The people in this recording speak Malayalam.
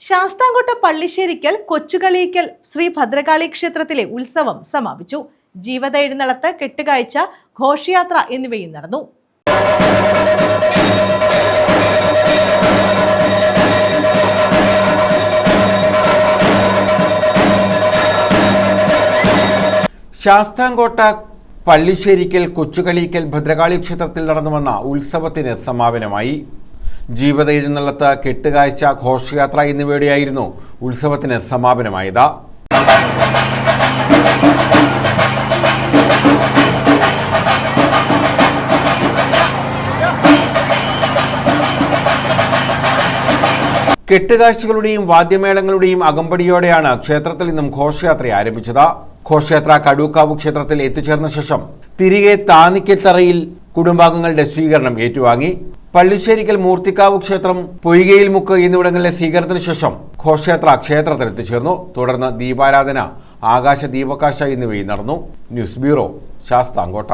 ശാസ്താംകോട്ട പള്ളിശ്ശേരിക്കൽ കൊച്ചുകളിയിക്കൽ ശ്രീ ഭദ്രകാളി ക്ഷേത്രത്തിലെ ഉത്സവം സമാപിച്ചു. ജീവത എഴുന്നള്ളത്ത് കെട്ടുകാഴ്ച ഘോഷയാത്ര എന്നിവയും നടന്നു. ശാസ്താംകോട്ട പള്ളിശ്ശേരിക്കൽ കൊച്ചുകളിയിക്കൽ ഭദ്രകാളി ക്ഷേത്രത്തിൽ നടന്നു വന്ന ഉത്സവത്തിന് സമാപനമായി. ജീവത എഴുന്നള്ളത്ത് കെട്ടുകാഴ്ച ഘോഷയാത്ര എന്നിവയുടെയായിരുന്നു ഉത്സവത്തിന് സമാപനമായത്. കെട്ടുകാഴ്ചകളുടെയും വാദ്യമേളങ്ങളുടെയും അകമ്പടിയോടെയാണ് ക്ഷേത്രത്തിൽ നിന്നും ഘോഷയാത്ര ആരംഭിച്ചത്. ഘോഷയാത്ര കടൂക്കാവ് ക്ഷേത്രത്തിൽ എത്തിച്ചേർന്ന ശേഷം തിരികെ താന്നിക്കത്തറയിൽ കുടുംബാംഗങ്ങളുടെ സ്വീകരണം ഏറ്റുവാങ്ങി. പള്ളിശ്ശേരിക്കൽ മൂർത്തിക്കാവ് ക്ഷേത്രം പൊയ്കയിൽ മുക്ക് എന്നിവിടങ്ങളിലെ സ്വീകരണത്തിന് ശേഷം ഘോഷയാത്ര ക്ഷേത്രത്തിൽ എത്തിച്ചേർന്നു തുടർന്ന് ദീപാരാധന ആകാശ ദീപകാശ എന്നിവയും നടന്നു. News bureau Sasthamcotta.